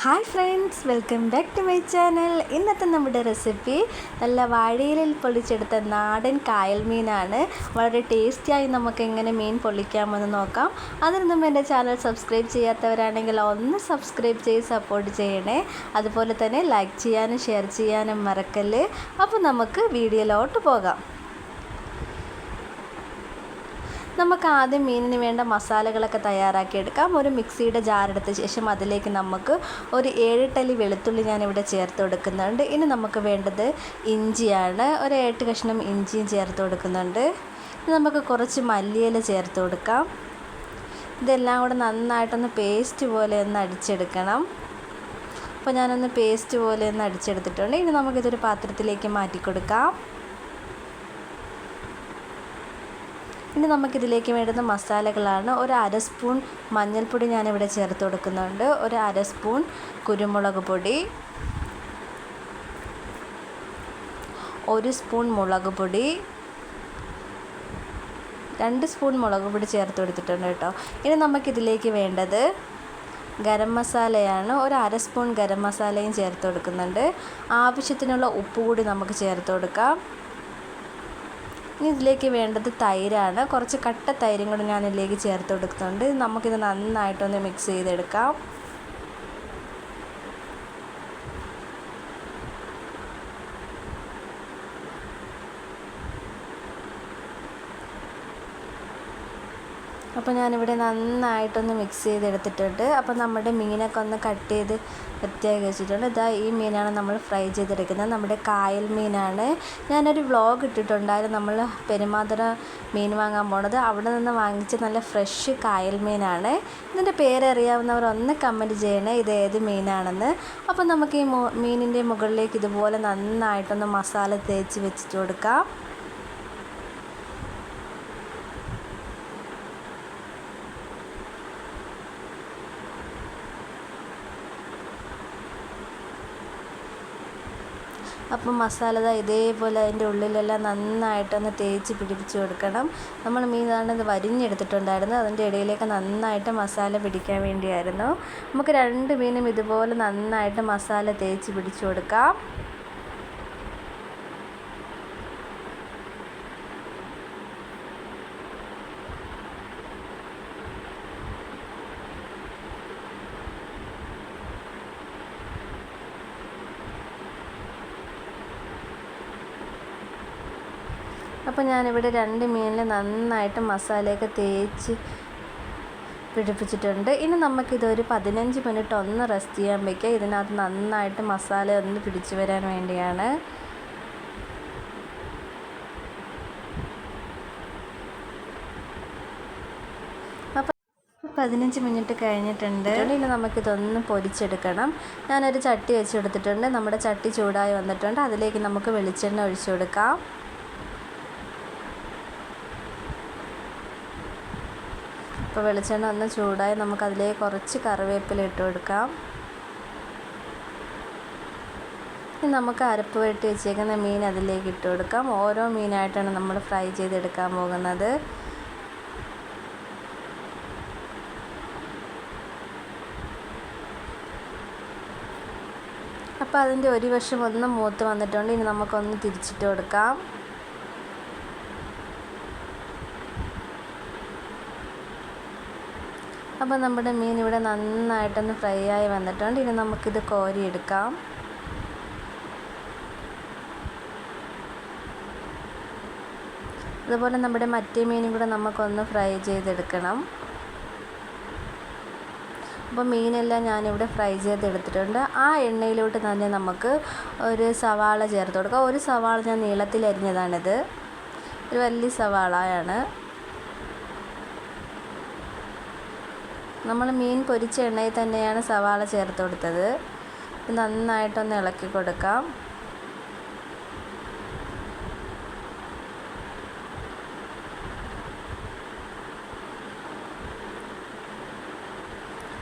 Hi friends welcome back to my channel ഇന്നത്തെ നമ്മുടെ recipe നല്ല വാഴയിലിൽ പൊള്ളിച്ചെടുത്ത നാടൻ കായൽ മീനാണ്. വളരെ ടേസ്റ്റിയായി നമുക്ക് എങ്ങനെ മീൻ പൊള്ളിക്കാമെന്ന് നോക്കാം. അതിന് മുമ്പ് എന്റെ ചാനൽ സബ്സ്ക്രൈബ് ചെയ്യാത്തവരാണെങ്കിൽ ഒന്ന് സബ്സ്ക്രൈബ് ചെയ്ത് സപ്പോർട്ട് ചെയ്യണേ. അതുപോലെ തന്നെ ലൈക്ക് ചെയ്യാനും ഷെയർ ചെയ്യാനും മറക്കല്ലേ. അപ്പോൾ നമുക്ക് വീഡിയോയിലോട്ട് പോകാം. നമുക്ക് ആദ്യം മീനിന് വേണ്ട മസാലകളൊക്കെ തയ്യാറാക്കി എടുക്കാം ഒരു മിക്സിയുടെ ജാറെടുത്ത ശേഷം അതിലേക്ക് നമുക്ക് ഒരു ഏഴെട്ടലി വെളുത്തുള്ളി ഞാനിവിടെ ചേർത്ത് കൊടുക്കുന്നുണ്ട്. ഇനി നമുക്ക് വേണ്ടത് ഇഞ്ചിയാണ്. ഒരു എട്ട് കഷ്ണം ഇഞ്ചിയും ചേർത്ത് കൊടുക്കുന്നുണ്ട്. നമുക്ക് കുറച്ച് മല്ലിയില ചേർത്ത് കൊടുക്കാം. ഇതെല്ലാം കൂടെ നന്നായിട്ടൊന്ന് പേസ്റ്റ് പോലെ ഒന്ന് അടിച്ചെടുക്കണം. അപ്പോൾ ഞാനൊന്ന് പേസ്റ്റ് പോലെ ഒന്ന് അടിച്ചെടുത്തിട്ടുണ്ട്. ഇനി നമുക്കിതൊരു പാത്രത്തിലേക്ക് മാറ്റി കൊടുക്കാം ഇനി നമുക്കിതിലേക്ക് വേണ്ടുന്ന മസാലകളാണ്. ഒരു അര സ്പൂൺ മഞ്ഞൾപ്പൊടി ഞാനിവിടെ ചേർത്ത് കൊടുക്കുന്നുണ്ട്. ഒരു അര സ്പൂൺ കുരുമുളക് പൊടി. ഒരു സ്പൂൺ മുളക് പൊടി. രണ്ട് സ്പൂൺ മുളക് പൊടി ചേർത്ത് കൊടുത്തിട്ടുണ്ട് കേട്ടോ. ഇനി നമുക്കിതിലേക്ക് വേണ്ടത് ഗരം മസാലയാണ്. ഒരു അര സ്പൂൺ ഗരം മസാലയും ചേർത്ത് കൊടുക്കുന്നുണ്ട്. ആവശ്യത്തിനുള്ള ഉപ്പ് കൂടി നമുക്ക് ചേർത്ത് കൊടുക്കാം. ഇനി ഇതിലേക്ക് വേണ്ടത് തൈരാണ്. കുറച്ച് കട്ട തൈരും കൂടി ഞാൻ ഇതിലേക്ക് ചേർത്ത് കൊടുക്കുന്നുണ്ട്. നമുക്കിത് നന്നായിട്ടൊന്ന് മിക്സ് ചെയ്തെടുക്കാം. അപ്പോൾ ഞാനിവിടെ നന്നായിട്ടൊന്ന് മിക്സ് ചെയ്തെടുത്തിട്ടുണ്ട്. അപ്പോൾ നമ്മുടെ മീനൊക്കെ ഒന്ന് കട്ട് ചെയ്ത് വൃത്തിയാക്കി വെച്ചിട്ടുണ്ട്. ഇതാ ഈ മീനാണ് നമ്മൾ ഫ്രൈ ചെയ്തെടുക്കുന്നത്. നമ്മുടെ കായൽ മീനാണ്. ഞാനൊരു വ്ളോഗ് ഇട്ടിട്ടുണ്ടായിരുന്നു. നമ്മൾ പെരുമാതുറ മീൻ വാങ്ങാൻ പോണത്. അവിടെ നിന്ന് വാങ്ങിച്ച നല്ല ഫ്രഷ് കായൽ മീനാണ്. ഇതിന്റെ പേരറിയാവുന്നവർ ഒന്ന് കമന്റ് ചെയ്യണേ. ഇത് ഏത് മീനാണെന്ന്. അപ്പോൾ നമുക്ക് ഈ മീനിന്റെ മുകളിലേക്ക് ഇതുപോലെ നന്നായിട്ടൊന്ന് മസാല തേച്ച് വെച്ചിട്ട് കൊടുക്കാം. അപ്പം മസാല ഇതേപോലെ അതിന്റെ ഉള്ളിലെല്ലാം നന്നായിട്ടൊന്ന് തേച്ച് പിടിപ്പിച്ച് കൊടുക്കണം. നമ്മൾ മീനാണ് ഇത് വരിഞ്ഞെടുത്തിട്ടുണ്ടായിരുന്നു. അതിന്റെ ഇടയിലേക്ക് നന്നായിട്ട് മസാല പിടിക്കാൻ വേണ്ടിയായിരുന്നു. നമുക്ക് രണ്ട് മീനും ഇതുപോലെ നന്നായിട്ട് മസാല തേച്ച് പിടിച്ചു കൊടുക്കാം. അപ്പോൾ ഞാനിവിടെ രണ്ട് മീനിൽ നന്നായിട്ട് മസാലയൊക്കെ തേച്ച് പിടിപ്പിച്ചിട്ടുണ്ട്. ഇനി നമുക്കിതൊരു പതിനഞ്ച് മിനിറ്റ് ഒന്ന് റെസ്റ്റ് ചെയ്യാൻ വയ്ക്കുക ഇതിനകത്ത് നന്നായിട്ട് മസാല ഒന്ന് പിടിച്ചു വരാൻ വേണ്ടിയാണ്. പതിനഞ്ച് മിനിറ്റ് കഴിഞ്ഞിട്ടുണ്ട്. ഇനി നമുക്കിതൊന്ന് പൊരിച്ചെടുക്കണം. ഞാനൊരു ചട്ടി വെച്ചെടുത്തിട്ടുണ്ട് നമ്മുടെ ചട്ടി ചൂടായി വന്നിട്ടുണ്ട്. അതിലേക്ക് നമുക്ക് വെളിച്ചെണ്ണ ഒഴിച്ചു കൊടുക്കാം. ഇപ്പോൾ വെളിച്ചെണ്ണ ഒന്ന് ചൂടായി നമുക്കതിലേക്ക് കുറച്ച് കറിവേപ്പില ഇട്ട് കൊടുക്കാം. ഇനി നമുക്ക് അരപ്പ് വെട്ടി വെച്ചേക്കുന്ന മീൻ അതിലേക്ക് ഇട്ട് കൊടുക്കാം. ഓരോ മീനായിട്ടാണ് നമ്മൾ ഫ്രൈ ചെയ്തെടുക്കാൻ പോകുന്നത്. അപ്പോൾ അതിന്റെ ഒരു വശം ഒന്ന് മൂത്ത് വന്നിട്ടുണ്ട്. ഇനി നമുക്കൊന്ന് തിരിച്ചിട്ട് കൊടുക്കാം. അപ്പോൾ നമ്മുടെ മീൻ ഇവിടെ നന്നായിട്ടൊന്ന് ഫ്രൈ ആയി വന്നിട്ടുണ്ട്. ഇനി നമുക്കിത് കോരിയെടുക്കാം. അതുപോലെ നമ്മുടെ മറ്റേ മീനും കൂടെ നമുക്കൊന്ന് ഫ്രൈ ചെയ്തെടുക്കണം. അപ്പോൾ മീനെല്ലാം ഞാനിവിടെ ഫ്രൈ ചെയ്തെടുത്തിട്ടുണ്ട്. ആ എണ്ണയിലോട്ട് തന്നെ നമുക്ക് ഒരു സവാള ചേർത്ത് കൊടുക്കാം. ഒരു സവാള ഞാൻ നീളത്തിൽ അരിഞ്ഞതാണിത്. ഒരു വലിയ സവാളയാണ്. നമ്മൾ മീൻ പൊരിച്ച എണ്ണയിൽ തന്നെയാണ് സവാള ചേർത്ത് കൊടുത്തത്. നന്നായിട്ടൊന്ന് ഇളക്കി കൊടുക്കാം.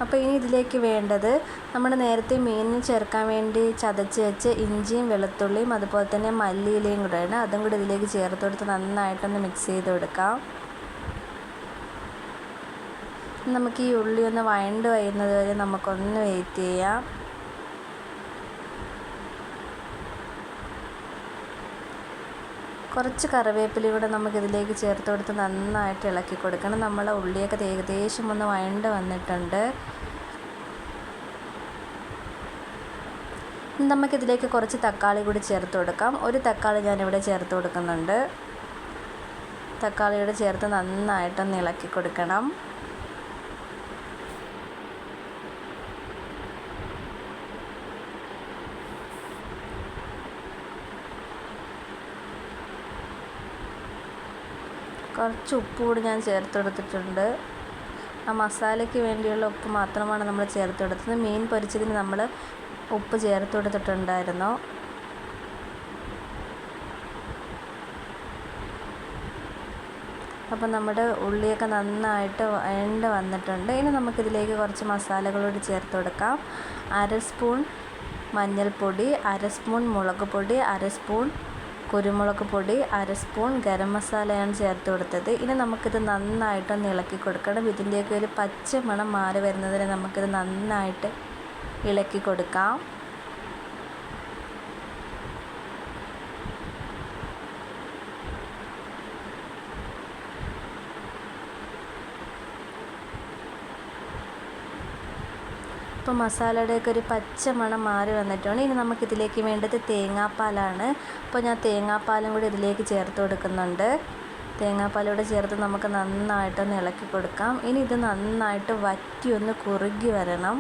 അപ്പോൾ ഇനി ഇതിലേക്ക് വേണ്ടത് നമ്മൾ നേരത്തെ മീനിന് ചേർക്കാൻ വേണ്ടി ചതച്ച് വെച്ച് ഇഞ്ചിയും വെളുത്തുള്ളിയും അതുപോലെ തന്നെ മല്ലിയിലയും കൂടെയാണ്. അതും കൂടി ഇതിലേക്ക് ചേർത്ത് കൊടുത്ത് നന്നായിട്ടൊന്ന് മിക്സ് ചെയ്ത് കൊടുക്കാം. നമുക്ക് ഈ ഉള്ളി ഒന്ന് വഴണ്ട് വരുന്നത് വരെ നമുക്കൊന്ന് വെയിറ്റ് ചെയ്യാം. കുറച്ച് കറിവേപ്പില കൂടെ നമുക്കിതിലേക്ക് ചേർത്ത് കൊടുത്ത് നന്നായിട്ട് ഇളക്കി കൊടുക്കണം. നമ്മളെ ഉള്ളിയൊക്കെ ഏകദേശം ഒന്ന് വഴണ്ട് വന്നിട്ടുണ്ട്. നമുക്കിതിലേക്ക് കുറച്ച് തക്കാളി കൂടി ചേർത്ത് കൊടുക്കാം. ഒരു തക്കാളി ഞാനിവിടെ ചേർത്ത് കൊടുക്കുന്നുണ്ട്. തക്കാളിയോട് ചേർത്ത് നന്നായിട്ടൊന്ന് ഇളക്കി കൊടുക്കണം. കുറച്ച് ഉപ്പ് കൂടി ഞാൻ ചേർത്തെടുത്തിട്ടുണ്ട്. ആ മസാലയ്ക്ക് വേണ്ടിയുള്ള ഉപ്പ് മാത്രമാണ് നമ്മൾ ചേർത്തെടുത്തത്. മീൻ പൊരിച്ചതിന് നമ്മൾ ഉപ്പ് ചേർത്ത് കൊടുത്തിട്ടുണ്ടായിരുന്നു അപ്പോൾ നമ്മുടെ ഉള്ളിയൊക്കെ നന്നായിട്ട് വഴണ്ട് വന്നിട്ടുണ്ട്. ഇനി നമുക്കിതിലേക്ക് കുറച്ച് മസാലകളോട് ചേർത്ത് കൊടുക്കാം അര സ്പൂൺ മഞ്ഞൾപ്പൊടി അര സ്പൂൺ മുളക് പൊടി അര സ്പൂൺ കുരുമുളക് പൊടി അര സ്പൂൺ ഗരം മസാലയാണ് ചേർത്ത് കൊടുത്തത്. ഇനി നമുക്കിത് നന്നായിട്ടൊന്ന് ഇളക്കി കൊടുക്കണം. ഇതിന്റെയൊക്കെ ഒരു പച്ച മണം മാറി വരുന്നതിന് നമുക്കിത് നന്നായിട്ട് ഇളക്കി കൊടുക്കാം. ഇപ്പോൾ മസാലയുടെയൊക്കെ ഒരു പച്ച മണം മാറി വന്നിട്ടുണ്ട്. ഇനി നമുക്കിതിലേക്ക് വേണ്ടത് തേങ്ങാപ്പാലാണ്. അപ്പോൾ ഞാൻ തേങ്ങാപ്പാലും കൂടി ഇതിലേക്ക് ചേർത്ത് കൊടുക്കുന്നുണ്ട്. തേങ്ങാപ്പാലൂടെ ചേർത്ത് നമുക്ക് നന്നായിട്ടൊന്ന് ഇളക്കി കൊടുക്കാം. ഇനി ഇത് നന്നായിട്ട് വറ്റി ഒന്ന് കുറുകി വരണം.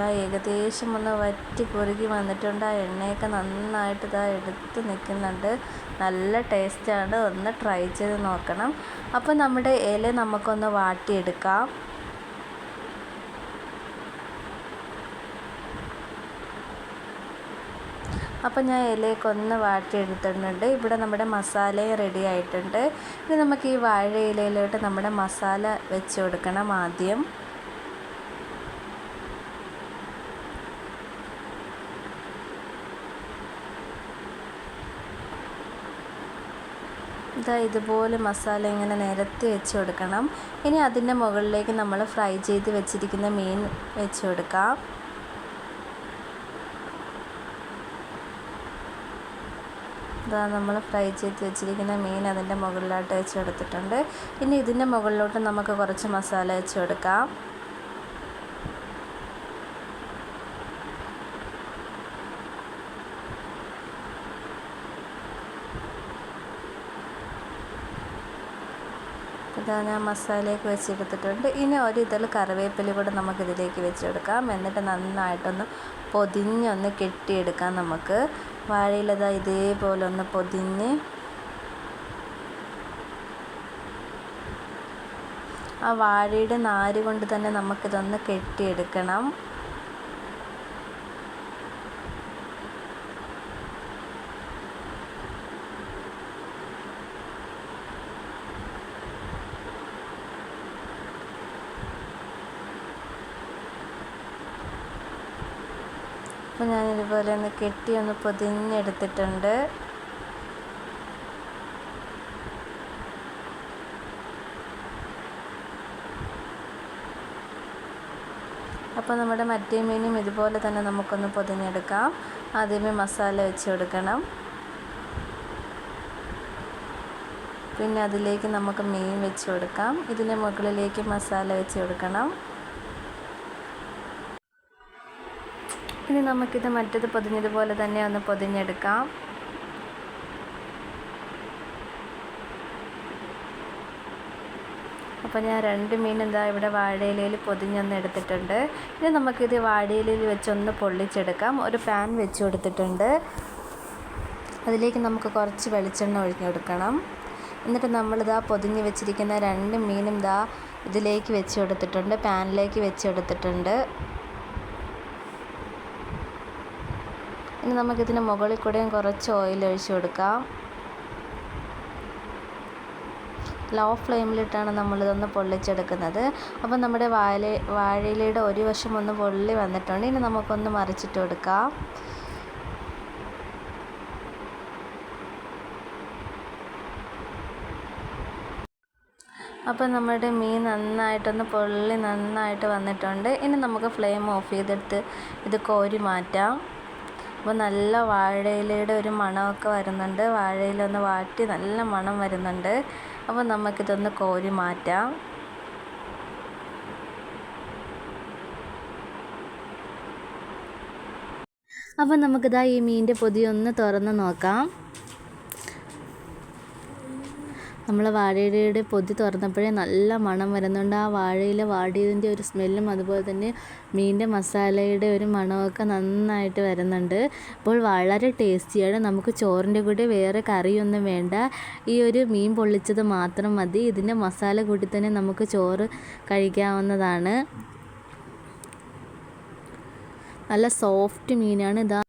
ഇതാ ഏകദേശം ഒന്ന് വറ്റി കുറുകി വന്നിട്ടുണ്ട്. ആ എണ്ണയൊക്കെ നന്നായിട്ട് ഇതാ എടുത്ത് നിൽക്കുന്നുണ്ട്. നല്ല ടേസ്റ്റാണ്. ഒന്ന് ട്രൈ ചെയ്ത് നോക്കണം. അപ്പോൾ നമ്മുടെ ഇല നമുക്കൊന്ന് വാട്ടിയെടുക്കാം. അപ്പോൾ ഞാൻ ഇലയൊക്കെ ഒന്ന് വാട്ടിയെടുത്തിട്ടുണ്ട്. ഇവിടെ നമ്മുടെ മസാലയും റെഡി ആയിട്ടുണ്ട്. ഇനി നമുക്ക് ഈ വാഴ ഇലയിലോട്ട് നമ്മുടെ മസാല വെച്ച് കൊടുക്കണം ആദ്യം. ഇതാ ഇതുപോലെ മസാല ഇങ്ങനെ നിരത്തി വെച്ച് കൊടുക്കണം. ഇനി അതിന്റെ മുകളിലേക്ക് നമ്മൾ ഫ്രൈ ചെയ്ത് വെച്ചിരിക്കുന്ന മീൻ വെച്ച് കൊടുക്കാം. ഇതാ നമ്മൾ ഫ്രൈ ചെയ്ത് വെച്ചിരിക്കുന്ന മീൻ അതിന്റെ മുകളിലോട്ട് വെച്ച് കൊടുത്തിട്ടുണ്ട്. ഇനി ഇതിന്റെ മുകളിലോട്ട് നമുക്ക് കുറച്ച് മസാല വെച്ച് കൊടുക്കാം. ഇതാ ഞാൻ മസാലയൊക്കെ വെച്ചെടുത്തിട്ടുണ്ട്. ഇനി ഒരിതൾ കറിവേപ്പില കൂടെ നമുക്ക് ഇതിലേക്ക് വെച്ചെടുക്കാം. എന്നിട്ട് നന്നായിട്ടൊന്ന് പൊതിഞ്ഞൊന്ന് കെട്ടിയെടുക്കാം നമുക്ക്. വാഴയിലതാ ഇതേപോലെ ഒന്ന് പൊതിഞ്ഞ് ആ വാഴയുടെ നാര് കൊണ്ട് തന്നെ നമുക്കിതൊന്ന് കെട്ടിയെടുക്കണം. അപ്പോൾ ഞാനിതുപോലെ ഒന്ന് കെട്ടി ഒന്ന് പൊതിഞ്ഞെടുത്തിട്ടുണ്ട്. അപ്പോൾ നമ്മുടെ മറ്റേ മീനും ഇതുപോലെ തന്നെ നമുക്കൊന്ന് പൊതിഞ്ഞെടുക്കാം. ആദ്യമേ മസാല വെച്ച് കൊടുക്കണം. പിന്നെ അതിലേക്ക് നമുക്ക് മീൻ വെച്ച് കൊടുക്കാം. ഇതിന്റെ മുകളിലേക്ക് മസാല വെച്ച് കൊടുക്കണം. ഇനി നമുക്കിത് മറ്റത് പൊതിഞ്ഞതുപോലെ തന്നെ ഒന്ന് പൊതിഞ്ഞെടുക്കാം. അപ്പോൾ ഞാൻ രണ്ട് മീൻ എന്താ ഇവിടെ വാഴയിലയിൽ പൊതിഞ്ഞൊന്ന് എടുത്തിട്ടുണ്ട്. ഇനി നമുക്കിത് വാഴയിലയിൽ വെച്ചൊന്ന് പൊള്ളിച്ചെടുക്കാം. ഒരു പാൻ വെച്ച് കൊടുത്തിട്ടുണ്ട്. അതിലേക്ക് നമുക്ക് കുറച്ച് വെളിച്ചെണ്ണ ഒഴിഞ്ഞു കൊടുക്കണം. എന്നിട്ട് നമ്മളിതാ പൊതിഞ്ഞ് വെച്ചിരിക്കുന്ന രണ്ട് മീനും ഇതാ ഇതിലേക്ക് വെച്ച് കൊടുത്തിട്ടുണ്ട് പാനിലേക്ക് വെച്ച് കൊടുത്തിട്ടുണ്ട്. ഇനി നമുക്കിതിന് മുകളിൽ കൂടെയും കുറച്ച് ഓയിൽ ഒഴിച്ച് കൊടുക്കാം. ലോ ഫ്ലെയിമിലിട്ടാണ് നമ്മളിതൊന്ന് പൊള്ളിച്ചെടുക്കുന്നത്. അപ്പോൾ നമ്മുടെ വാഴ വാഴയിലയുടെ ഒരു വശം ഒന്ന് പൊള്ളി വന്നിട്ടുണ്ട്. ഇനി നമുക്കൊന്ന് മറിച്ചിട്ട് കൊടുക്കാം. അപ്പം നമ്മുടെ മീൻ നന്നായിട്ടൊന്ന് പൊള്ളി നന്നായിട്ട് വന്നിട്ടുണ്ട്. ഇനി നമുക്ക് ഫ്ലെയിം ഓഫ് ചെയ്തെടുത്ത് ഇത് കോരി മാറ്റാം. അപ്പോൾ നല്ല വാഴയിലയുടെ ഒരു മണമൊക്കെ വരുന്നുണ്ട്. വാഴയില ഒന്ന് വാട്ടി നല്ല മണം വരുന്നുണ്ട്. അപ്പോൾ നമുക്കിതൊന്ന് കോരി മാറ്റാം. അപ്പോൾ നമുക്കിതാ ഈ മീനിന്റെ ഒന്ന് തുറന്ന് നോക്കാം. നമ്മൾ വാഴയിലയുടെ പൊതി തുറന്നപ്പോഴേ നല്ല മണം വരുന്നുണ്ട്. ആ വാഴയില വാടിയതിന്റെ ഒരു സ്മെല്ലും അതുപോലെ തന്നെ മീന്റെ മസാലയുടെ ഒരു മണമൊക്കെ നന്നായിട്ട് വരുന്നുണ്ട്. അപ്പോൾ വളരെ ടേസ്റ്റിയാണ്. നമുക്ക് ചോറിന്റെ കൂടെ വേറെ കറിയൊന്നും വേണ്ട. ഈ ഒരു മീൻ പൊള്ളിച്ചത് മാത്രം മതി. ഇതിന്റെ മസാല കൂട്ടി തന്നെ നമുക്ക് ചോറ് കഴിക്കാവുന്നതാണ്. നല്ല സോഫ്റ്റ് മീനാണ്. ഇതാ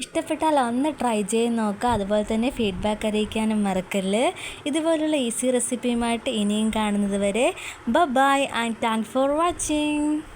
ഇഷ്ടപ്പെട്ടാൽ ഒന്ന് ട്രൈ ചെയ്ത് നോക്കുക അതുപോലെ തന്നെ ഫീഡ്ബാക്ക് അറിയിക്കാനും മറക്കല്ല്. ഇതുപോലുള്ള ഈസി റെസിപ്പിയുമായിട്ട് ഇനിയും കാണുന്നത് വരെ. ബ bye and thank for watching